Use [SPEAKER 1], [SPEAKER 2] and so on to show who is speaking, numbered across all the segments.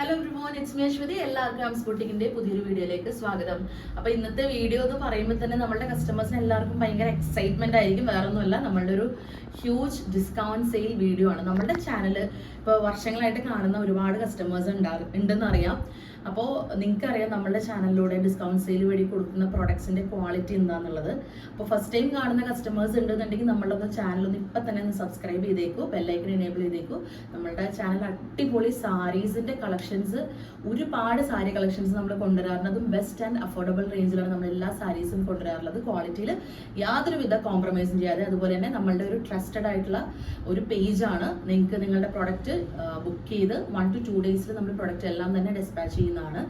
[SPEAKER 1] Hello everyone it's me Aswathy എല്ലാവർക്കും ആംസ് ബുട്ടിക്കിന്റെ പുതിയൊരു വീഡിയോയിലേക്ക് സ്വാഗതം. അപ്പൊ ഇന്നത്തെ വീഡിയോ എന്ന് പറയുമ്പോൾ തന്നെ നമ്മുടെ കസ്റ്റമേഴ്സിന് എല്ലാവർക്കും ഭയങ്കര എക്സൈറ്റ്മെന്റ് ആയിരിക്കും. വേറെ ഒന്നുമല്ല നമ്മളുടെ ഒരു ഹ്യൂജ് ഡിസ്കൗണ്ട് സെയിൽ വീഡിയോ ആണ്. നമ്മുടെ ചാനൽ ഇപ്പൊ വർഷങ്ങളായിട്ട് കാണുന്ന ഒരുപാട് കസ്റ്റമേഴ്സ് ഉണ്ടാകും ഉണ്ടെന്ന് അറിയാം. അപ്പോൾ നിങ്ങൾക്കറിയാം നമ്മുടെ ചാനലിലൂടെ ഡിസ്കൗണ്ട് സെയിൽ വഴി കൊടുക്കുന്ന പ്രോഡക്റ്റ്സിന്റെ ക്വാളിറ്റി എന്താണെന്നുള്ളത് അപ്പോൾ ഫസ്റ്റ് ടൈം കാണുന്ന കസ്റ്റമേഴ്സ് ഉണ്ടെന്നുണ്ടെങ്കിൽ നമ്മളൊന്ന് ചാനൽ ഒന്ന് ഇപ്പം തന്നെ ഒന്ന് സബ്സ്ക്രൈബ് ചെയ്തേക്കൂ ബെല്ലൈക്കൻ എനേബിൾ ചെയ്തേക്കൂ. നമ്മളുടെ ചാനൽ അടിപൊളി സാരീസിന്റെ കളക്ഷൻസ് ഒരുപാട് സാരി കളക്ഷൻസ് നമ്മൾ കൊണ്ടുവരാറുള്ളതും ബെസ്റ്റ് ആൻഡ് അഫോർഡബിൾ റേഞ്ചിലാണ് നമ്മൾ എല്ലാ സാരീസും കൊണ്ടുവരാറുള്ളത്. ക്വാളിറ്റിയിൽ യാതൊരുവിധ കോംപ്രമൈസും ചെയ്യാതെ അതുപോലെ തന്നെ നമ്മളുടെ ഒരു ട്രസ്റ്റഡ് ആയിട്ടുള്ള ഒരു പേജാണ് നിങ്ങൾക്ക് നിങ്ങളുടെ പ്രോഡക്റ്റ് ബുക്ക് ചെയ്ത് വൺ ടു ടു ഡേയ്സിൽ നമ്മൾ പ്രൊഡക്റ്റ് എല്ലാം തന്നെ ഡിസ്പാച്ച് ചെയ്യുന്നതാണ്.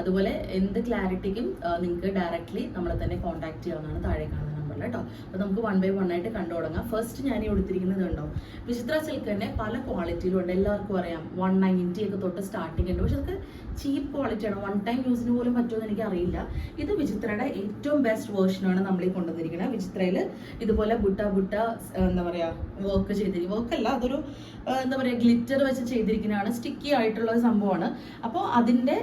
[SPEAKER 1] അതുപോലെ എന്ത് ക്ലാരിറ്റിക്കും നിങ്ങൾക്ക് ഡയറക്റ്റ്ലി നമ്മളെ തന്നെ കോൺടാക്ട് ചെയ്യാവുന്നതാണ് താഴെ കാണുന്ന നമ്പറിൽ കേട്ടോ. അപ്പോൾ നമുക്ക് വൺ ബൈ വൺ ആയിട്ട് കണ്ടു തുടങ്ങാം. ഫസ്റ്റ് ഞാൻ ഈ കൊടുത്തിരിക്കുന്നത് ഉണ്ടോ വിചിത്ര സിൽക്ക് തന്നെ പല ക്വാളിറ്റിയിലും ഉണ്ട്. എല്ലാവർക്കും അറിയാം. വൺ നയന്റി ഒക്കെ തൊട്ട് സ്റ്റാർട്ടിംഗ് ഉണ്ട്. പക്ഷെ അതൊക്കെ ചീപ്പ് ക്വാളിറ്റിയാണ് വൺ ടൈം യൂസിന് പോലും പറ്റുമെന്ന് എനിക്ക് അറിയില്ല ഇത് വിചിത്രയുടെ ഏറ്റവും ബെസ്റ്റ് വേർഷനാണ് നമ്മൾ ഈ കൊണ്ടുവന്നിരിക്കുന്നത് വിചിത്രയിൽ ഇതുപോലെ ബുട്ട ബുട്ട എന്താ പറയുക വർക്ക് ചെയ്തിരിക്കും. വർക്കല്ല അതൊരു എന്താ പറയുക ഗ്ലിറ്റർ വെച്ച് ചെയ്തിരിക്കുന്നതാണ് സ്റ്റിക്കി ആയിട്ടുള്ള സംഭവമാണ്. അപ്പോൾ അതിന്റെ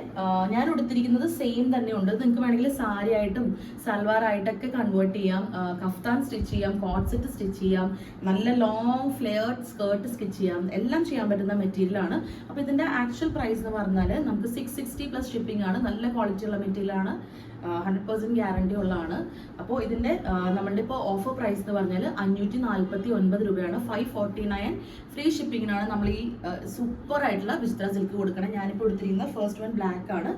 [SPEAKER 1] ഞാൻ ഉടുത്തിരിക്കുന്നത് സെയിം തന്നെയുണ്ട്. നിങ്ങൾക്ക് വേണമെങ്കിൽ സാരി ആയിട്ടും സൽവാർ ആയിട്ടൊക്കെ കൺവേർട്ട് ചെയ്യാം. കഫ്താൻ സ്റ്റിച്ച് ചെയ്യാം കോൺസെറ്റ് സ്റ്റിച്ച് ചെയ്യാം. നല്ല ലോങ് ഫ്ലെയർഡ് സ്കേർട്ട് സ്റ്റിച്ച് ചെയ്യാം. എല്ലാം ചെയ്യാൻ പറ്റുന്ന മെറ്റീരിയലാണ് അപ്പോൾ ഇതിന്റെ ആക്ച്വൽ പ്രൈസ് എന്ന് പറഞ്ഞാൽ നമുക്ക് സിക്സ് സിക്സ്റ്റി പ്ലസ് ഷിപ്പിംഗ് ആണ്. നല്ല ക്വാളിറ്റി ഉള്ള മെറ്റീരിയൽ ആണ്. ഹൺഡ്രഡ് പെർസെന്റ് ഗ്യാരണ്ടി ഉള്ളതാണ്. അപ്പോൾ ഇതിന്റെ ആ, നമ്മളുടെ ഇപ്പോൾ ഓഫർ പ്രൈസ് എന്ന് പറഞ്ഞാൽ അഞ്ഞൂറ്റി നാൽപ്പത്തി ഒൻപത് രൂപയാണ്. ഫൈവ് ഫോർട്ടി നയൻ ഫ്രീ ഷിപ്പിങ്ങിനാണ് നമ്മൾ ഈ സൂപ്പർ ആയിട്ടുള്ള വിസ്ത്ര സിൽക്ക് കൊടുക്കണം. ഞാനിപ്പോൾ എടുത്തിരിക്കുന്ന ഫസ്റ്റ് വൺ ബ്ലാക്ക് ആണ്.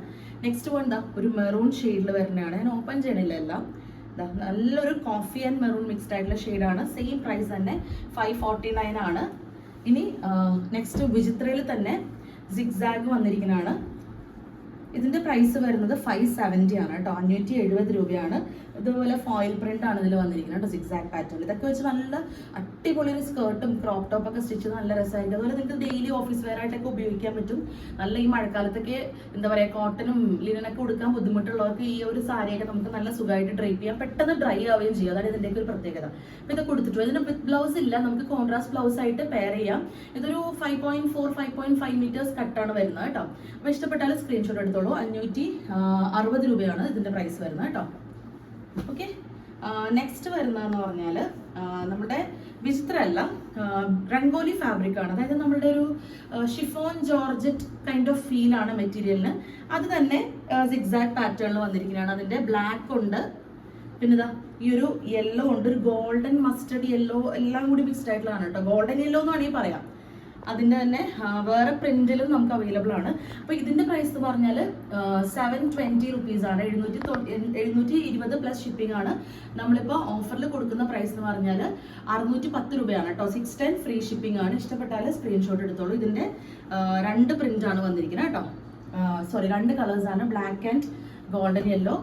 [SPEAKER 1] നെക്സ്റ്റ് വൺ എന്താ ഒരു മെറൂൺ ഷെയ്ഡിൽ വരുന്നതാണ്. ഞാൻ ഓപ്പൺ ചെയ്യണില്ല എല്ലാം. നല്ലൊരു കോഫി ആൻഡ് മെറൂൺ മിക്സ്ഡ് ആയിട്ടുള്ള ഷെയ്ഡാണ് സെയിം പ്രൈസ് തന്നെ ഫൈവ് ഫോർട്ടി നയൻ ആണ്. ഇനി നെക്സ്റ്റ് വിചിത്രയിൽ തന്നെ സിക്സാഗ് വന്നിരിക്കുന്നതാണ്. ഇതിന്റെ പ്രൈസ് വരുന്നത് ഫൈവ് സെവന്റി ആണ് കേട്ടോ. അഞ്ഞൂറ്റി എഴുപത് രൂപയാണ്. ഇതുപോലെ ഫോയിൽ പ്രിന്റ് ആണ് ഇതിൽ വന്നിരിക്കുന്നത് കേട്ടോ സിക്സാക് പാറ്റേൺ ഇതൊക്കെ വെച്ച് നല്ല അടിപൊളി ഒരു സ്കേർട്ടും ക്രോപ്പ് ടോപ്പ് ഒക്കെ സ്റ്റിച്ച് നല്ല രസമായിരിക്കും. അതുപോലെ നിങ്ങൾക്ക് ഡെയിലി ഓഫീസ് വെയർ ആയിട്ടൊക്കെ ഉപയോഗിക്കാൻ പറ്റും. നല്ല ഈ മഴക്കാലത്തൊക്കെ എന്താ പറയുക കോട്ടനും ലിനനൊക്കെ കൊടുക്കാൻ ബുദ്ധിമുട്ടുള്ളവർക്ക് ഈ ഒരു സാരിയൊക്കെ നമുക്ക് നല്ല സുഖമായിട്ട് ഡ്രൈപ്പ് ചെയ്യാം. പെട്ടെന്ന് ഡ്രൈ ആവുകയും ചെയ്യും. അതാണ് ഇതിന്റെയൊക്കെ ഒരു പ്രത്യേകത. അപ്പോൾ ഇത് കൊടുത്തിട്ടു ഇതിന് വിത്ത് ബ്ലൗസ് ഇല്ല. നമുക്ക് കോൺട്രാസ്റ്റ് ബ്ലൗസ് ആയിട്ട് പെയർ ചെയ്യാം. ഇതൊരു five point four five point five metres കട്ടാണ് വരുന്നത് കേട്ടോ. അപ്പോൾ ഇഷ്ടപ്പെട്ടാൽ സ്ക്രീൻഷോട്ട് എടുത്തോളൂ. അഞ്ഞൂറ്റി അറുപത് രൂപയാണ് ഇതിന്റെ പ്രൈസ് വരുന്നത് കേട്ടോ. ഓക്കെ നെക്സ്റ്റ് വരുന്നതെന്ന് പറഞ്ഞാൽ നമ്മുടെ വിചിത്രമല്ല റംഗോലി ഫാബ്രിക് ആണ്. അതായത് നമ്മളുടെ ഒരു chiffon georgette kind of feel ആണ് മെറ്റീരിയലിന് അത് തന്നെ സിക്സാക്ട് പാറ്റേണിൽ വന്നിരിക്കുന്നതാണ്. അതിന്റെ ബ്ലാക്ക് ഉണ്ട്. പിന്നെ ഇതാ ഈ ഒരു യെല്ലോ ഉണ്ട്. ഒരു ഗോൾഡൻ മസ്റ്റർഡ് യെല്ലോ എല്ലാം കൂടി മിക്സ്ഡ് ആയിട്ടുള്ളതാണ് കേട്ടോ. ഗോൾഡൻ യെല്ലോ എന്ന് വേണമെങ്കിൽ പറയാം. അതിന്റെ തന്നെ വേറെ പ്രിന്റിലും നമുക്ക് അവൈലബിൾ ആണ്. അപ്പോൾ ഇതിന്റെ പ്രൈസ് എന്ന് പറഞ്ഞാൽ സെവൻ ട്വന്റി റുപ്പീസ് ആണ്. എഴുന്നൂറ്റി എഴുന്നൂറ്റി ഇരുപത് പ്ലസ് ഷിപ്പിംഗ് ആണ്. നമ്മളിപ്പോൾ ഓഫറിൽ കൊടുക്കുന്ന പ്രൈസ് എന്ന് പറഞ്ഞാൽ അറുന്നൂറ്റി പത്ത് രൂപയാണ് കേട്ടോ സിക്സ് ടെൻ ഫ്രീ ഷിപ്പിംഗ് ആണ്. ഇഷ്ടപ്പെട്ടാൽ സ്ക്രീൻഷോട്ട് എടുത്തോളൂ. ഇതിന്റെ രണ്ട് പ്രിന്റ് ആണ് വന്നിരിക്കുന്നത് കേട്ടോ സോറി രണ്ട് കളേഴ്സ് ആണ്. ബ്ലാക്ക് ആൻഡ് ഗോൾഡൻ യെല്ലോ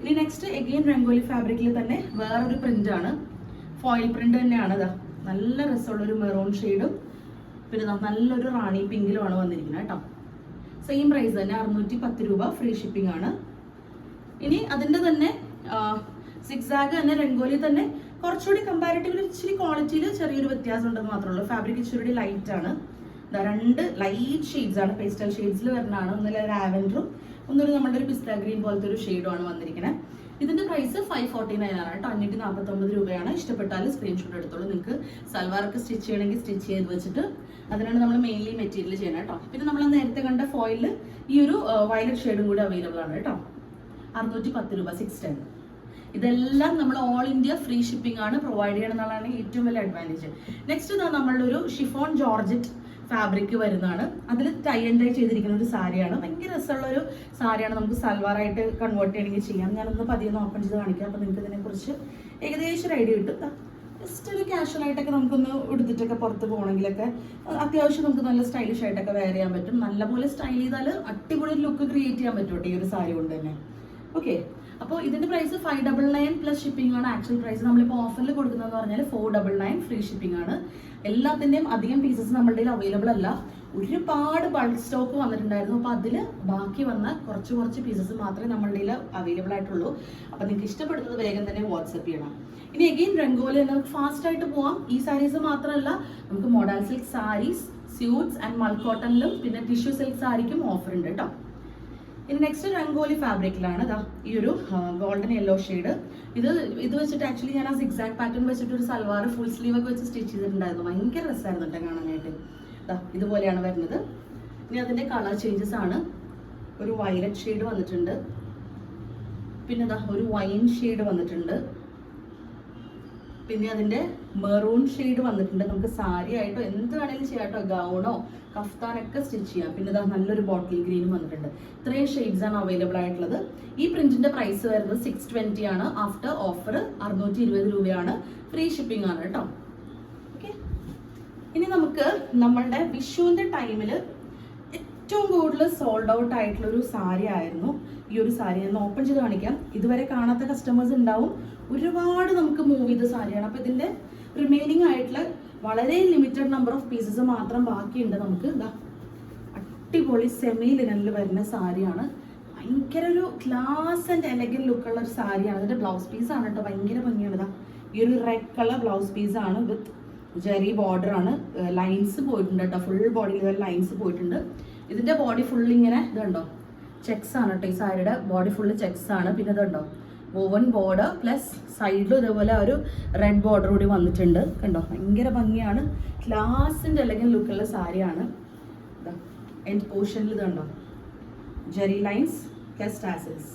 [SPEAKER 1] ഇനി നെക്സ്റ്റ് എഗെയിൻ രംഗോലി ഫാബ്രിക്കിൽ തന്നെ വേറൊരു പ്രിന്റ് ആണ്. ഫോയിൽ പ്രിന്റ് തന്നെയാണ് ഇതാ നല്ല രസമുള്ള ഒരു മെറൂൺ ഷെയ്ഡും പിന്നെ നല്ലൊരു റാണി പിങ്കിലുമാണ് വന്നിരിക്കുന്നത് കേട്ടോ. സെയിം പ്രൈസ് തന്നെ അറുന്നൂറ്റി പത്ത് രൂപ ഫ്രീ ഷിപ്പിംഗ് ആണ്. ഇനി അതിന്റെ തന്നെ സിക്സാഗ് തന്നെ രംഗോലി തന്നെ കുറച്ചുകൂടി കമ്പാരിറ്റീവ്ലി ഇച്ചിരി ക്വാളിറ്റിയിൽ ചെറിയൊരു വ്യത്യാസം ഉണ്ടെന്ന് മാത്രമേ ഉള്ളൂ. ഫാബ്രിക് ഇച്ചിരി ലൈറ്റ് ആണ്. രണ്ട് ലൈറ്റ് ഷെയ്ഡ്സ് ആണ് പേസ്റ്റൽ ഷെയ്ഡ്സിൽ വരുന്നതാണ്. ഒന്നിലെ ലാവൻഡറും ഒന്നൊരു നമ്മുടെ ഒരു പിസ്ത ഗ്രീൻ പോലത്തെ ഒരു ഷെയ്ഡുമാണ് വന്നിരിക്കുന്നത് ഇതിന്റെ പ്രൈസ് ഫൈവ് ഫോർട്ടി നയൻ ആണ് കേട്ടോ. അഞ്ഞൂറ്റി നാൽപ്പത്തി ഒമ്പത് രൂപയാണ്. ഇഷ്ടപ്പെട്ടാൽ സ്ക്രീൻഷോട്ട് എടുത്തോളൂ. നിങ്ങൾക്ക് സൽവാർക്ക് സ്റ്റിച്ച് ചെയ്യണമെങ്കിൽ സ്റ്റിച്ച് ചെയ്ത് വെച്ചിട്ട് അതിനാണ് നമ്മൾ മെയിൻലി മെറ്റീരിയൽ ചെയ്യണം കേട്ടോ. പിന്നെ നമ്മൾ നേരത്തെ കണ്ട ഫോയിൽ ഈ ഒരു വയലറ്റ് ഷെയ്ഡും കൂടി അവൈലബിൾ ആണ് കേട്ടോ. അറുന്നൂറ്റി പത്ത് രൂപ സിക്സ് ടെൻ ഇതെല്ലാം നമ്മൾ ഓൾ ഇന്ത്യ ഫ്രീ ഷിപ്പിംഗ് ആണ് പ്രൊവൈഡ് ചെയ്യണം എന്നുള്ളതാണ് ഏറ്റവും വലിയ അഡ്വാന്റേജ് നെക്സ്റ്റ് നമ്മളുടെ ഒരു ഷിഫോൺ ജോർജറ്റ് ഫാബ്രിക് വരുന്നതാണ്. അതിൽ ടൈ ആൻഡ് ഡൈ ചെയ്തിരിക്കുന്ന ഒരു സാരിയാണ്. ഭയങ്കര രസമുള്ള ഒരു സാരിയാണ്. നമുക്ക് സൽവാറായിട്ട് കൺവേർട്ട് ചെയ്യണമെങ്കിൽ ചെയ്യാം. ഞാനൊന്ന് പതിയെ ഓപ്പൺ ചെയ്ത് കാണിക്കാം. അപ്പോൾ നിങ്ങൾക്ക് ഇതിനെക്കുറിച്ച് ഏകദേശം ഒരു ഐഡിയ കിട്ടും. ജസ്റ്റ് ഒരു കാഷ്വൽ ആയിട്ടൊക്കെ നമുക്കൊന്ന് എടുത്തിട്ടൊക്കെ പുറത്ത് പോകണമെങ്കിലൊക്കെ അത്യാവശ്യം നമുക്ക് നല്ല സ്റ്റൈലിഷ് ആയിട്ടൊക്കെ വെയർ ചെയ്യാൻ പറ്റും. നല്ലപോലെ സ്റ്റൈൽ ചെയ്താൽ അടിപൊളി ലുക്ക് ക്രിയേറ്റ് ചെയ്യാൻ പറ്റും ഈ ഒരു സാരി കൊണ്ട് തന്നെ. ഓക്കെ അപ്പോൾ ഇതിന്റെ price five double nine plus shipping ആണ്. ആക്ച്വൽ പ്രൈസ് നമ്മളിപ്പോൾ ഓഫറിൽ കൊടുക്കുന്നതെന്ന് പറഞ്ഞാൽ four double nine free shipping ആണ്. എല്ലാത്തിന്റെയും അധികം പീസസ് നമ്മളുടെ അവൈലബിൾ അല്ല. ഒരുപാട് ബൾക്ക് സ്റ്റോക്ക് വന്നിട്ടുണ്ടായിരുന്നു. അപ്പോൾ അതിൽ ബാക്കി വന്ന കുറച്ച് കുറച്ച് പീസസ് മാത്രമേ നമ്മളുടെ അവൈലബിൾ ആയിട്ടുള്ളൂ. അപ്പോൾ നിങ്ങൾക്ക് ഇഷ്ടപ്പെടുന്നത് വേഗം തന്നെ വാട്സപ്പ് ചെയ്യണം. ഇനി എഗെയിൻ രംഗോലി നമുക്ക് ഫാസ്റ്റ് ആയിട്ട് പോവാം. ഈ സാരീസ് മാത്രമല്ല നമുക്ക് modal silk saris suits and മൾക്കോട്ടണിലും പിന്നെ ടിഷ്യൂ സിൽക്ക് സാരിക്കും ഓഫർ ഉണ്ട് കേട്ടോ. ഇനി നെക്സ്റ്റ് രംഗോലി ഫാബ്രിക്കിലാണ് ഇതാ ഈ ഒരു ഗോൾഡൻ യെല്ലോ ഷെയ്ഡ് ഇത് ഇത് വെച്ചിട്ട് ആക്ച്വലി ഞാൻ ആ സിക്സാക്ട് പാറ്റേൺ വെച്ചിട്ട് ഒരു സൽവാർ ഫുൾ സ്ലീവ് ഒക്കെ വെച്ച് സ്റ്റിച്ച് ചെയ്തിട്ടുണ്ടായിരുന്നു. ഭയങ്കര രസമായിരുന്നു കേട്ടോ കാണാനായിട്ട്. ഇതാ ഇതുപോലെയാണ് വരുന്നത്. ഇനി അതിന്റെ കളർ ചേഞ്ചസ് ആണ്. ഒരു വയലറ്റ് ഷെയ്ഡ് വന്നിട്ടുണ്ട്. പിന്നെ ഒരു വൈൻ ഷെയ്ഡ് വന്നിട്ടുണ്ട്. പിന്നെ അതിന്റെ മെറൂൺ ഷെയ്ഡ് വന്നിട്ടുണ്ട്. നമുക്ക് സാരി ആയിട്ടോ എന്ത് വേണേലും ചെയ്യാം കേട്ടോ. ഗൗണോ കഫ്താനൊക്കെ സ്റ്റിച്ച് ചെയ്യാം. പിന്നെ ഇതാ നല്ലൊരു ബോട്ടിൽ ഗ്രീനും വന്നിട്ടുണ്ട്. ഇത്രയും ആണ് അവൈലബിൾ ആയിട്ടുള്ളത്. ഈ പ്രിന്റിന്റെ പ്രൈസ് വരുന്നത് സിക്സ് ട്വന്റി ആണ്. ആഫ്റ്റർ ഓഫർ അറുന്നൂറ്റി ഇരുപത് രൂപയാണ്. ഫ്രീ ഷിപ്പിംഗ് ആണ് കേട്ടോ. ഓക്കെ ഇനി നമുക്ക് നമ്മളുടെ വിഷുവിന്റെ ടൈമിൽ ഏറ്റവും കൂടുതൽ സോൾഡ് ഔട്ട് ആയിട്ടുള്ള ഒരു സാരി ആയിരുന്നു. ഈ ഒരു സാരി ഞാൻ ഓപ്പൺ ചെയ്ത് കാണിക്കാം. ഇതുവരെ കാണാത്ത കസ്റ്റമേഴ്സ് ഉണ്ടാവും. ഒരുപാട് നമുക്ക് മൂവ് ചെയ്ത സാരിയാണ്. അപ്പൊ ഇതിന്റെ റിമൈനിങ് ആയിട്ടുള്ള വളരെ ലിമിറ്റഡ് നമ്പർ ഓഫ് പീസസ് മാത്രം ബാക്കിയുണ്ട് നമുക്ക്. എന്താ അടിപൊളി സെമി ലിനനിൽ വരുന്ന സാരിയാണ്. ഭയങ്കര ഒരു ക്ലാസ് ആൻഡ് എലഗൻ ലുക്കുള്ള ഒരു സാരിയാണ്. അതിന്റെ ബ്ലൗസ് പീസ് ആണ് കേട്ടോ. ഭയങ്കര ഭംഗിയാണ്. ഇതാ ഈ ഒരു റെഡ് കളർ ബ്ലൗസ് പീസ് ആണ് വിത്ത് ജെറി ബോർഡർ ആണ്. ലൈൻസ് പോയിട്ടുണ്ട് കേട്ടോ. ഫുൾ ബോഡിയിൽ ലൈൻസ് പോയിട്ടുണ്ട്. ഇതിന്റെ ബോഡി ഫുൾ ഇങ്ങനെ ഇതുണ്ടോ? ചെക്സ് ആണ് കേട്ടോ ഈ സാരിയുടെ. ബോഡി ഫുള്ള് ചെക്സ് ആണ്. പിന്നെ ഇതുണ്ടോ? വോവൻ ബോർഡർ പ്ലസ് സൈഡിലും ഇതേപോലെ ഒരു റെഡ് ബോർഡർ കൂടി വന്നിട്ടുണ്ട്. കണ്ടോ? ഭയങ്കര ഭംഗിയാണ്. ക്ലാസിന്റെ അല്ലെങ്കിൽ ലുക്കുള്ള സാരിയാണ്. എൻഡ് പോർഷനിൽ ഇതുണ്ടോ zari lines plus tassels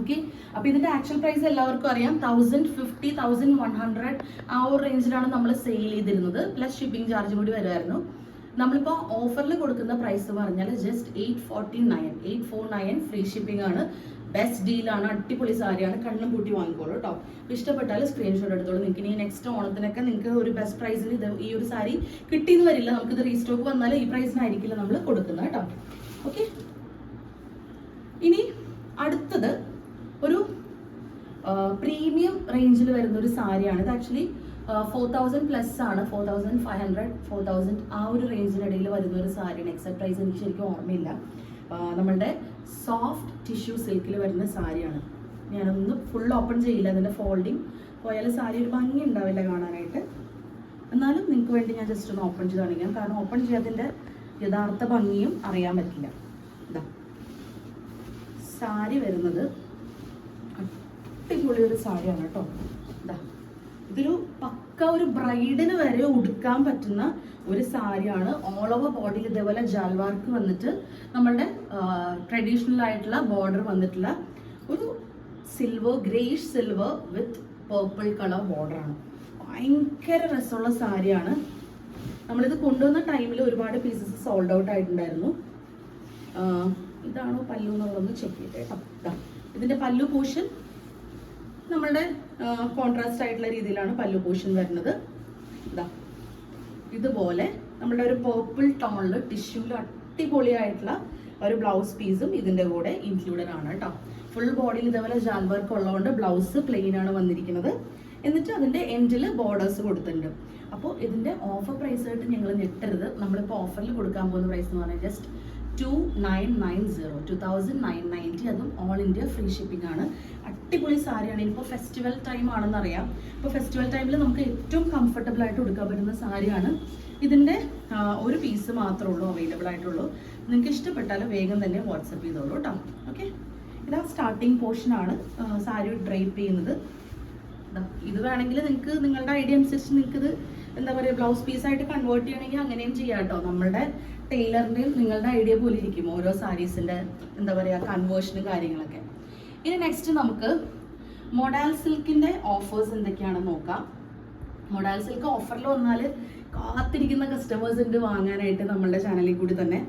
[SPEAKER 1] okay അപ്പൊ ഇതിന്റെ ആക്ച്വൽ പ്രൈസ് എല്ലാവർക്കും അറിയാം. Thousand fifty thousand one hundred ആ ഒരു റേഞ്ചിലാണ് നമ്മൾ സെയിൽ ചെയ്തിരുന്നത്. പ്ലസ് ഷിപ്പിംഗ് ചാർജ് കൂടി വരുമായിരുന്നു നമ്മളിപ്പോൾ ഓഫറിൽ കൊടുക്കുന്ന പ്രൈസ് പറഞ്ഞാൽ just eight forty nine eight four nine free shipping ആണ്. ബെസ്റ്റ് ഡീലാണ് അടിപൊളി സാരിയാണ് കണ്ണും കൂട്ടി വാങ്ങിക്കോളൂ കേട്ടോ ഇഷ്ടപ്പെട്ടാൽ സ്ക്രീൻഷോട്ട് എടുത്തോളൂ. നിങ്ങൾക്ക് ഇനി നെക്സ്റ്റ് ഓണത്തിനൊക്കെ നിങ്ങൾക്ക് ഒരു ബെസ്റ്റ് പ്രൈസിൽ ഇത് ഈ ഒരു സാരി കിട്ടിയെന്ന് വരില്ല. നമുക്കിത് റീസ്റ്റോക്ക് വന്നാൽ ഈ പ്രൈസിനായിരിക്കില്ല നമ്മൾ കൊടുക്കുന്നത് കേട്ടോ ഓക്കെ ഇനി അടുത്തത് ഒരു പ്രീമിയം റേഞ്ചിൽ വരുന്ന ഒരു സാരിയാണ് ഇത് ആക്ച്വലി ഫോർ തൗസൻഡ് പ്ലസ് ആണ്. Four thousand five hundred four thousand ആ ഒരു റേഞ്ചിനിടയിൽ വരുന്ന ഒരു സാരിയാണ് എക്സാക്ട് പ്രൈസ് എനിക്ക് ശരിക്കും ഓർമ്മയില്ല. നമ്മളുടെ സോഫ്റ്റ് ടിഷ്യൂ സിൽക്കിൽ വരുന്ന സാരിയാണ്. ഞാനൊന്ന് ഫുൾ ഓപ്പൺ ചെയ്യില്ല. അതിന്റെ ഫോൾഡിങ് പോയാൽ സാരി ഒരു ഭംഗി ഉണ്ടാവില്ല കാണാനായിട്ട്. എന്നാലും നിങ്ങൾക്ക് വേണ്ടി ഞാൻ ജസ്റ്റ് ഒന്ന് ഓപ്പൺ ചെയ്ത് കാണിക്കാം. കാരണം ഓപ്പൺ ചെയ്യാതിന്റെ യഥാർത്ഥ ഭംഗിയും അറിയാൻ പറ്റില്ല. ഇതാ സാരി വരുന്നത് അടിപൊളി ഒരു സാരിയാണ് കേട്ടോ. ഇതാ ഇതൊരു പക്ക ഒരു ബ്രൈഡിന് വരെ ഉടുക്കാൻ പറ്റുന്ന ഒരു സാരിയാണ്. ഓൾ ഓവർ ബോഡിയിൽ ഇതേപോലെ ജാൽവാർക്ക് വന്നിട്ട് നമ്മളുടെ ട്രഡീഷണൽ ആയിട്ടുള്ള ബോർഡർ വന്നിട്ടുള്ള ഒരു silver greyish silver with purple colour ബോർഡറാണ് ഭയങ്കര രസമുള്ള സാരിയാണ്. നമ്മളിത് കൊണ്ടുവന്ന ടൈമിൽ ഒരുപാട് പീസസ് സോൾഡ് ഔട്ട് ആയിട്ടുണ്ടായിരുന്നു. ഇതാണോ പല്ലു എന്നുള്ളതൊന്ന് ചെക്ക് ചെയ്തേ കേട്ടോ ഇതാ. ഇതിന്റെ പല്ലു പോഷൻ നമ്മളുടെ കോൺട്രാസ്റ്റ് ആയിട്ടുള്ള രീതിയിലാണ് പല്ലു പോഷൻ വരുന്നത്. ഇതാ ഇതുപോലെ നമ്മുടെ ഒരു പേർപ്പിൾ ടോണിൽ ടിഷ്യൂൽ അടിപൊളിയായിട്ടുള്ള ഒരു ബ്ലൗസ് പീസും ഇതിന്റെ കൂടെ ഇൻക്ലൂഡഡ് ആണ് കേട്ടോ ഫുൾ ബോഡിയിൽ ഇതേപോലെ ജാൽ വർക്ക് ഉള്ളതുകൊണ്ട് ബ്ലൗസ് പ്ലെയിൻ ആണ് വന്നിരിക്കുന്നത്. എന്നിട്ട് അതിന്റെ എൻഡിൽ ബോർഡേഴ്സ് കൊടുത്തിട്ടുണ്ട്. അപ്പോൾ ഇതിന്റെ ഓഫർ പ്രൈസ് ആയിട്ട് ഞങ്ങൾ ഞെട്ടരുത്. നമ്മളിപ്പോൾ ഓഫറിൽ കൊടുക്കാൻ പോകുന്ന പ്രൈസ് എന്ന് പറഞ്ഞാൽ just two nine nine zero two thousand nine ninety അതും ഓൾ ഇന്ത്യ ഫ്രീ ഷിപ്പിംഗ് ആണ്. അടിപൊളി സാരിയാണ്. ഇപ്പോൾ ഫെസ്റ്റിവൽ ടൈം ആണെന്നറിയാം. ഇപ്പോൾ ഫെസ്റ്റിവൽ ടൈമിൽ നമുക്ക് ഏറ്റവും കംഫർട്ടബിൾ ആയിട്ട് കൊടുക്കാൻ പറ്റുന്ന സാരിയാണ് ഇതിന്റെ ഒരു പീസ് മാത്രമേ ഉള്ളൂ അവൈലബിൾ ആയിട്ടുള്ളൂ. നിങ്ങൾക്ക് ഇഷ്ടപ്പെട്ടാൽ വേഗം തന്നെ വാട്സപ്പ് ചെയ്തോളൂ കേട്ടോ. ഓക്കെ ഇതാ സ്റ്റാർട്ടിങ് പോർഷനാണ് സാരി ഡ്രൈപ്പ് ചെയ്യുന്നത്. ഇത് വേണമെങ്കിൽ നിങ്ങൾക്ക് നിങ്ങളുടെ ഐഡിയ അനുസരിച്ച് നിങ്ങൾക്ക് ഇത് എന്താ പറയുക ബ്ലൗസ് പീസായിട്ട് കൺവേർട്ട് ചെയ്യണമെങ്കിൽ അങ്ങനെയും ചെയ്യാം കേട്ടോ. നമ്മളുടെ ടൈലറിന്റെയും നിങ്ങളുടെ ഐഡിയ പോലെ ഇരിക്കും ഓരോ സാരീസിന്റെ എന്താ പറയുക കൺവേർഷനും കാര്യങ്ങളൊക്കെ. ഇനി നെക്സ്റ്റ് നമുക്ക് മൊഡാൽ സിൽക്കിന്റെ ഓഫേഴ്സ് എന്തൊക്കെയാണെന്ന് നോക്കാം. മൊഡാൽ സിൽക്ക് ഓഫറിൽ വന്നാൽ കാത്തിരിക്കുന്ന കസ്റ്റമേഴ്സ് ഉണ്ട് വാങ്ങാനായിട്ട് നമ്മളുടെ ചാനലിൽ കൂടി തന്നെ.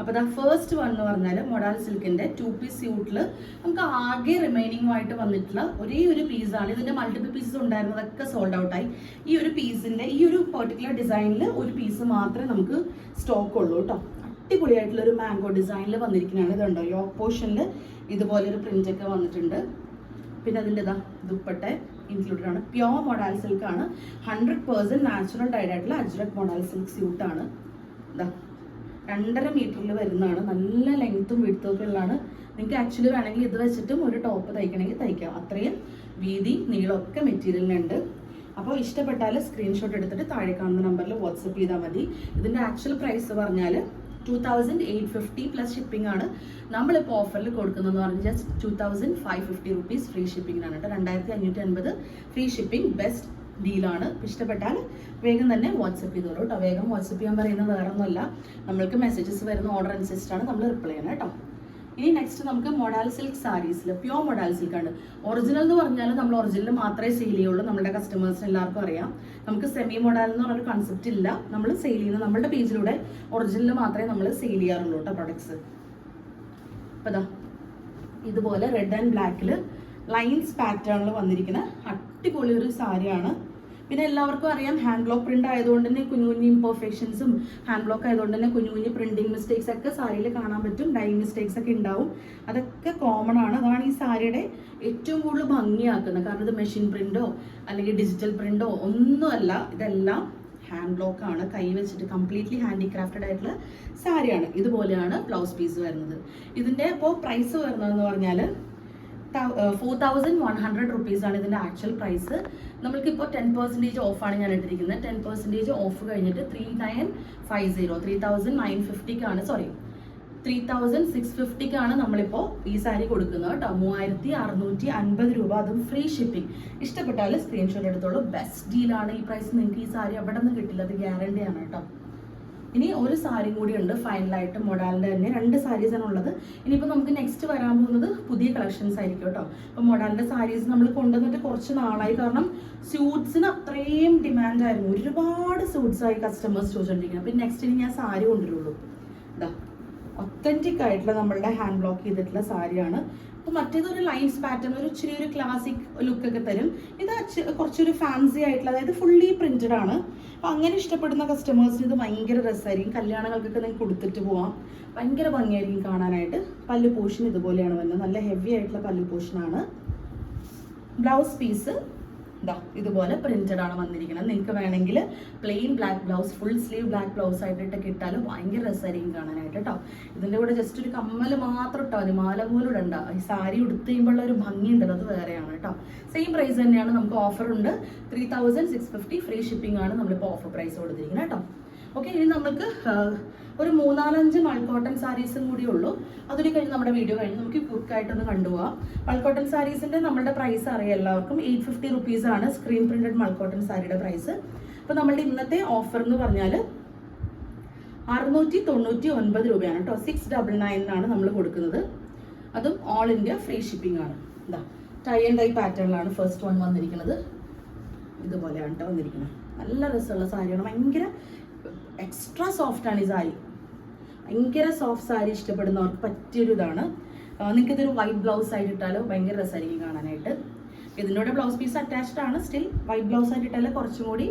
[SPEAKER 1] അപ്പോൾ ദ ഫസ്റ്റ് വൺ എന്ന് പറഞ്ഞാൽ മൊഡാൽ സിൽക്കിന്റെ ടു പീസ് സ്യൂട്ടിൽ നമുക്ക് ആകെ റിമൈനിങ് ആയിട്ട് വന്നിട്ടുള്ള ഒരേ ഒരു പീസാണ് ഇതിന്റെ മൾട്ടിപ്പിൾ പീസസ് ഉണ്ടായിരുന്നതൊക്കെ സോൾഡ് ഔട്ട് ആയി. ഈ ഒരു പീസിന്റെ ഈ ഒരു പെർട്ടിക്കുലർ ഡിസൈനിൽ ഒരു പീസ് മാത്രമേ നമുക്ക് സ്റ്റോക്ക് ഉള്ളൂ കേട്ടോ അടിപൊളിയായിട്ടുള്ള ഒരു മാംഗോ ഡിസൈനിൽ വന്നിരിക്കുന്നതാണ്. ഇതുണ്ടോ? യോക്ക് പോർഷനിൽ ഇതുപോലെ ഒരു പ്രിന്റ് ഒക്കെ വന്നിട്ടുണ്ട്. പിന്നെ അതിന്റെ ഇതാ ദുപ്പട്ട. ഇൻക്ലൂഡഡ് ആണ്. പ്യോർ മൊഡാൽ സിൽക്ക് ആണ്. ഹൺഡ്രഡ് പേഴ്സന്റ് നാച്ചുറൽ ഡൈഡ് ആയിട്ടുള്ള അജ്രക് മൊഡാൽ സിൽക്ക് സ്യൂട്ട് ആണ്. ഇതാ രണ്ടര മീറ്ററിൽ വരുന്നതാണ്. നല്ല ലെങ്ത്തും വിടുത്തും ഒക്കെ ഉള്ളതാണ്. നിങ്ങൾക്ക് ആക്ച്വലി വേണമെങ്കിൽ ഇത് വെച്ചിട്ടും ഒരു ടോപ്പ് തയ്ക്കണമെങ്കിൽ തയ്ക്കാം. അത്രയും വീതി നീളമൊക്കെ മെറ്റീരിയലിനുണ്ട്
[SPEAKER 2] അപ്പോൾ ഇഷ്ടപ്പെട്ടാൽ സ്ക്രീൻഷോട്ട് എടുത്തിട്ട് താഴെ കാണുന്ന നമ്പറിൽ വാട്സപ്പ് ചെയ്താൽ മതി. ഇതിന്റെ ആക്ച്വൽ പ്രൈസ് പറഞ്ഞാൽ two thousand eight fifty plus shipping ആണ് നമ്മളിപ്പോൾ ഓഫറിൽ കൊടുക്കുന്നതെന്ന് പറഞ്ഞാൽ just two thousand five fifty rupees free ഷിപ്പിംഗിനാണ് കേട്ടോ. രണ്ടായിരത്തി അഞ്ഞൂറ്റി അൻപത് ഫ്രീ ഷിപ്പിംഗ് ബെസ്റ്റ് ഡീലാണ് ഇഷ്ടപ്പെട്ടാൽ വേഗം തന്നെ വാട്സപ്പ് ചെയ്തോളൂ കേട്ടോ. വേഗം വാട്സപ്പ് ചെയ്യാൻ പറയുന്നത് വേറെ ഒന്നുമല്ല നമ്മൾക്ക് മെസ്സേജസ് വരുന്ന ഓർഡർ അനുസരിച്ചിട്ടാണ് നമ്മൾ റിപ്ലൈ ചെയ്യണം കേട്ടോ. ഇനി നെക്സ്റ്റ് നമുക്ക് മൊഡാൽ സിൽക്ക് സാരീസിൽ പ്യോർ മൊഡാൽ സിൽക്ക് ആണ്. ഒറിജിനൽ എന്ന് പറഞ്ഞാൽ നമ്മൾ ഒറിജിനൽ മാത്രമേ സെയിൽ ചെയ്യുള്ളൂ നമ്മുടെ കസ്റ്റമേഴ്സിന് എല്ലാവർക്കും അറിയാം. നമുക്ക് സെമി മൊഡാൽ എന്ന് പറഞ്ഞൊരു കൺസെപ്റ്റ് ഇല്ല നമ്മൾ സെയിൽ ചെയ്യുന്ന നമ്മുടെ പേജിലൂടെ ഒറിജിനൽ മാത്രമേ നമ്മൾ സെയിൽ ചെയ്യാറുള്ളൂ കേട്ടോ പ്രൊഡക്ട്സ് അപ്പോൾ ഇതാ ഇതുപോലെ റെഡ് ആൻഡ് ബ്ലാക്കിൽ ലൈൻസ് പാറ്റേണിൽ വന്നിരിക്കുന്ന അടിപൊളി ഒരു സാരിയാണ് പിന്നെ എല്ലാവർക്കും അറിയാം ഹാൻഡ് ബ്ലോക്ക് പ്രിന്റ് ആയതുകൊണ്ട് തന്നെ കുഞ്ഞു കുഞ്ഞു ഇംപെർഫെക്ഷൻസും ഹാൻഡ് ബ്ലോക്ക് ആയതുകൊണ്ട് തന്നെ കുഞ്ഞു കുഞ്ഞു പ്രിന്റിംഗ് മിസ്റ്റേക്സ് ഒക്കെ സാരിയിൽ കാണാൻ പറ്റും ഡൈ മിസ്റ്റേക്സ് ഒക്കെ ഉണ്ടാവും. അതൊക്കെ കോമൺ ആണ്. അതാണ് ഈ സാരിയുടെ ഏറ്റവും കൂടുതൽ ഭംഗിയാക്കുന്നത്. കാരണം ഇത് മെഷീൻ പ്രിന്റോ അല്ലെങ്കിൽ ഡിജിറ്റൽ പ്രിന്റോ ഒന്നുമല്ല. ഇതെല്ലാം ഹാൻഡ് ബ്ലോക്ക് ആണ്. കൈ വെച്ചിട്ട് കംപ്ലീറ്റ്ലി ഹാൻഡിക്രാഫ്റ്റഡ് ആയിട്ടുള്ള സാരിയാണ്. ഇതുപോലെയാണ് ബ്ലൗസ് പീസ് വരുന്നത്. ഇതിന്റെ ഇപ്പോൾ പ്രൈസ് വരുന്നതെന്ന് പറഞ്ഞാൽ four thousand one hundred rupees ആണ് ഇതിന്റെ ആക്ച്വൽ പ്രൈസ് നമ്മൾക്കിപ്പോൾ ടെൻ പെർസെന്റേജ് ഓഫാണ് ഞാൻ ഇട്ടിരിക്കുന്നത് ടെൻ പെർസെന്റേജ് ഓഫ് കഴിഞ്ഞിട്ട് three nine five zero three thousand nine ഫിഫ്റ്റിക്കാണ് sorry three thousand six ഫിഫ്റ്റിക്കാണ് നമ്മളിപ്പോൾ ഈ സാരി കൊടുക്കുന്നത് കേട്ടോ. മൂവായിരത്തി അറുന്നൂറ്റി അൻപത് രൂപ. അതും ഫ്രീ ഷിപ്പിംഗ് ഇഷ്ടപ്പെട്ടാൽ സ്ക്രീൻഷോട്ട് എടുത്തോളൂ. ബെസ്റ്റ് ഡീലാണ് ഈ പ്രൈസ് നിങ്ങൾക്ക് ഈ സാരി അവിടെ നിന്ന് കിട്ടില്ല. അത് ഗ്യാരണ്ടിയാണ് കേട്ടോ. ഇനി ഒരു സാരി കൂടി ഉണ്ട് ഫൈനലായിട്ട് മൊഡാലിന്റെ തന്നെ. രണ്ട് സാരീസ് ആണ് ഉള്ളത്. ഇനിയിപ്പോൾ നമുക്ക് നെക്സ്റ്റ് വരാൻ പോകുന്നത് പുതിയ കളക്ഷൻസ് ആയിരിക്കും കേട്ടോ. അപ്പോൾ മൊഡാലിന്റെ സാരീസ് നമ്മൾ കൊണ്ടുവന്നിട്ട് കുറച്ച് നാളായി. കാരണം സ്യൂട്ട്സിന് അത്രയും ഡിമാൻഡായിരുന്നു ഒരുപാട് സ്യൂട്ട്സ് ആയി കസ്റ്റമേഴ്സ് ചോദിച്ചുകൊണ്ടിരിക്കുന്നത് അപ്പോൾ നെക്സ്റ്റ് ഇനി ഞാൻ സാരി കൊണ്ടുവരുള്ളൂ. ഇതാ ഒത്തന്റിക് ആയിട്ടുള്ള നമ്മളുടെ ഹാൻഡ് ബ്ലോക്ക് ചെയ്തിട്ടുള്ള സാരിയാണ്. അപ്പോൾ മറ്റേതൊരു ലൈൻസ് പാറ്റേൺ ഒരു ഇച്ചിരി ഒരു ക്ലാസിക് ലുക്ക് ഒക്കെ തരും. ഇത് കുറച്ചൊരു ഫാൻസി ആയിട്ടുള്ള അതായത് ഫുള്ളി പ്രിന്റഡ് ആണ്. അപ്പോൾ അങ്ങനെ ഇഷ്ടപ്പെടുന്ന കസ്റ്റമേഴ്സിന് ഇത് ഭയങ്കര രസമായിരിക്കും. കല്യാണങ്ങൾക്കൊക്കെ നിങ്ങൾക്ക് കൊടുത്തിട്ട് പോവാം. ഭയങ്കര ഭംഗിയായിരിക്കും കാണാനായിട്ട്. പല്ലു പോഷൻ ഇതുപോലെയാണ് വരുന്നത്. നല്ല ഹെവി ആയിട്ടുള്ള പല്ലു പോഷനാണ് ബ്ലൗസ് പീസ് ഇതാ ഇതുപോലെ പ്രിന്റഡ് ആണ് വന്നിരിക്കുന്നത്. നിങ്ങൾക്ക് വേണമെങ്കിൽ plain black blouse full sleeve black blouse ആയിട്ട് കിട്ടാലും ഭയങ്കര രസമായിരിക്കും കാണാനായിട്ട് കേട്ടോ ഇതിന്റെ കൂടെ ജസ്റ്റ് ഒരു കമ്മൽ മാത്രം ഇട്ടാൽ മതി മാല പോലും ഇടണ്ട. ഈ സാരി ഉടുത്ത് കഴിയുമ്പോഴുള്ള ഒരു ഭംഗി ഉണ്ടല്ലോ അത് വേറെയാണ് കേട്ടോ സെയിം പ്രൈസ് തന്നെയാണ് നമുക്ക് ഓഫർ ഉണ്ട്. Three thousand six fifty free shipping ആണ് നമ്മളിപ്പോൾ ഓഫർ പ്രൈസ് കൊടുത്തിരിക്കുന്നത് കേട്ടോ ഓക്കെ ഇനി നമുക്ക് ഒരു മൂന്നാലഞ്ച് മൾക്കോട്ടൺ സാരീസും കൂടി ഉള്ളൂ. അതൊരു കഴിഞ്ഞ് നമ്മുടെ വീഡിയോ കഴിഞ്ഞ് നമുക്ക് ക്വിക്കായിട്ടൊന്ന് കണ്ടുപോകാം മൾക്കോട്ടൺ സാരീസിന്റെ നമ്മുടെ പ്രൈസ് അറിയാം എല്ലാവർക്കും. എയ്റ്റ് ഫിഫ്റ്റി റുപ്പീസ് ആണ് സ്ക്രീൻ പ്രിന്റഡ് മൾക്കോട്ടൺ സാരിയുടെ പ്രൈസ് അപ്പോൾ നമ്മളുടെ ഇന്നത്തെ ഓഫർ എന്ന് പറഞ്ഞാൽ അറുന്നൂറ്റി തൊണ്ണൂറ്റി ഒൻപത് രൂപയാണ് കേട്ടോ. സിക്സ് ഡബിൾ നയനിനാണ് നമ്മൾ കൊടുക്കുന്നത്. അതും ഓൾ ഇന്ത്യ ഫ്രീ ഷിപ്പിംഗ് ആണ്. ഇതാ ടൈ ആൻഡ് ഡൈ പാറ്റേണിലാണ് ഫസ്റ്റ് വൺ വന്നിരിക്കുന്നത്. ഇതുപോലെയാണ് കേട്ടോ വന്നിരിക്കുന്നത്. നല്ല രസമുള്ള സാരിയാണ്. ഭയങ്കര എക്സ്ട്രാ സോഫ്റ്റ് ആണ് ഈ സാരി. ഭയങ്കര സോഫ്റ്റ് സാരി ഇഷ്ടപ്പെടുന്നവർക്ക് പറ്റിയൊരു ഇതാണ് നിങ്ങൾക്ക് ഇതൊരു വൈറ്റ് ബ്ലൗസ് ആയിട്ട് ഇട്ടാലോ? ഭയങ്കര രസമായിരിക്കും കാണാനായിട്ട്. ഇതിന്റെ ബ്ലൗസ് പീസ് അറ്റാച്ച്ഡ് ആണ്. സ്റ്റിൽ വൈറ്റ് ബ്ലൗസ് ആയിട്ട് ഇട്ടാൽ കുറച്ചും കൂടി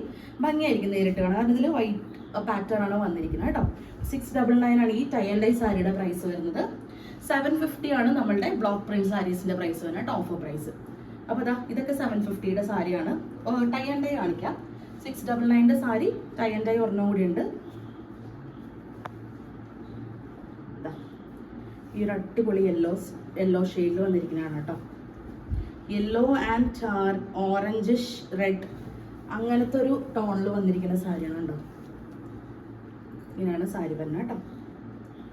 [SPEAKER 2] ഭംഗിയായിരിക്കും നേരിട്ട് കാണാൻ. കാരണം ഇതിൽ വൈറ്റ് പാറ്റേൺ ആണ് വന്നിരിക്കുന്നത് കേട്ടോ. സിക്സ് ഡബിൾ നയൻ ആണ് ഈ ടൈ ആൻഡ് ഐ സാരിയുടെ പ്രൈസ് വരുന്നത്. സെവൻ ഫിഫ്റ്റി ആണ് നമ്മളുടെ ബ്ലോക്ക് പ്രിന്റ് സാരീസിന്റെ പ്രൈസ് വരുന്നത് ഓഫർ പ്രൈസ് അപ്പോൾ ഇതാ ഇതൊക്കെ സെവൻ ഫിഫ്റ്റിയുടെ സാരിയാണ് ടൈ ആൻഡ് ഐ കാണിക്കാം. സിക്സ് ഡബിൾ നയന്റെ സാരി ടൈ ആൻഡ് ഐ ഒരെണ്ണം കൂടി ഉണ്ട് ദാ, ഈ ഒരു അടിപൊളി യെല്ലോ യെല്ലോ ഷെയ്ഡിൽ വന്നിരിക്കുന്നതാണ് കേട്ടോ യെല്ലോ ആൻഡ് ഓറഞ്ചിഷ് റെഡ് അങ്ങനത്തെ ഒരു ടോണിൽ വന്നിരിക്കുന്ന സാരിയാണ് കേട്ടോ ഇങ്ങനെയാണ് സാരി വരുന്നത് കേട്ടോ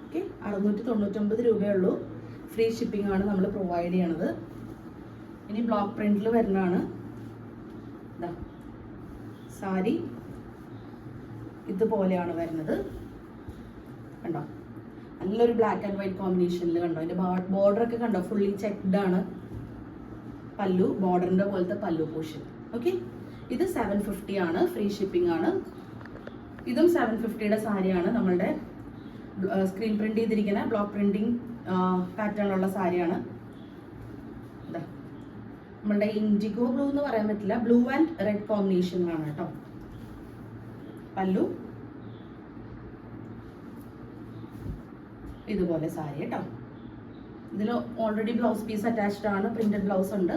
[SPEAKER 2] ഓക്കെ അറുന്നൂറ്റി തൊണ്ണൂറ്റൊമ്പത് രൂപയേ ഉള്ളൂ. ഫ്രീ ഷിപ്പിംഗ് ആണ് നമ്മൾ പ്രൊവൈഡ് ചെയ്യണത്. ഇനി ബ്ലോക്ക് പ്രിന്റിൽ വരുന്നതാണ് സാരി ഇതുപോലെയാണ് വരുന്നത് കണ്ടോ? നല്ലൊരു ബ്ലാക്ക് ആൻഡ് വൈറ്റ് കോമ്പിനേഷനിൽ കണ്ടോ? അതിന്റെ ബോർഡർ ഒക്കെ കണ്ടോ? ഫുള്ളി ചെക്ഡ് ആണ്. പല്ലു ബോർഡറിന്റെ പോലത്തെ പല്ലു പോഷൻ ഓക്കെ ഇത് സെവൻ ഫിഫ്റ്റി ആണ്. ഫ്രീ ഷിപ്പിംഗ് ആണ്. ഇതും സെവൻ ഫിഫ്റ്റിയുടെ സാരിയാണ് നമ്മളുടെ സ്ക്രീൻ പ്രിന്റ് ചെയ്തിരിക്കുന്ന ബ്ലോക്ക് പ്രിന്റിംഗ് പാറ്റേൺ ഉള്ള സാരിയാണ്. നമ്മളുടെ ഇൻഡിഗോ ബ്ലൂ എന്ന് പറയാൻ പറ്റില്ല. ബ്ലൂ ആൻഡ് റെഡ് കോമ്പിനേഷനിലാണ് കേട്ടോ. പല്ലു ഇതുപോലെ സാരി കേട്ടോ. ഇതിൽ ഓൾറെഡി ബ്ലൗസ് പീസ് അറ്റാച്ച്ഡ് ആണ് പ്രിന്റഡ് ബ്ലൗസ് ഉണ്ട്.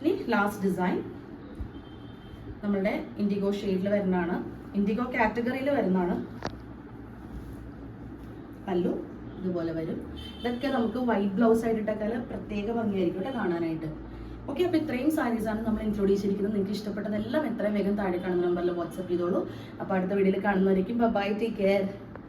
[SPEAKER 2] ഇനി ലാസ്റ്റ് ഡിസൈൻ നമ്മളുടെ ഇൻഡിഗോ ഷെയ്ഡിൽ വരുന്നതാണ്. ഇൻഡിഗോ കാറ്റഗറിയിൽ വരുന്നതാണ്. പല്ലു ഇതുപോലെ വരും. ഇതൊക്കെ നമുക്ക് വൈറ്റ് ബ്ലൗസ് ആയിട്ടിട്ടൊക്കെ പ്രത്യേക ഭംഗിയായിരിക്കും കേട്ടോ കാണാനായിട്ട്. ഓക്കെ അപ്പോൾ ഇത്രയും സാരീസ് ആണ് നമ്മൾ ഇൻക്ലൂഡ് ചെയ്തിരിക്കുന്നത്. നിങ്ങൾക്ക് ഇഷ്ടപ്പെട്ടതെല്ലാം എത്രയും വേഗം താഴെ കാണുന്ന നമ്പറിൽ വാട്സപ്പ് ചെയ്തോളൂ. അപ്പോൾ അടുത്ത വീഡിയോയിൽ കാണുന്നവരേക്കും ബൈ ടേക്ക് കെയർ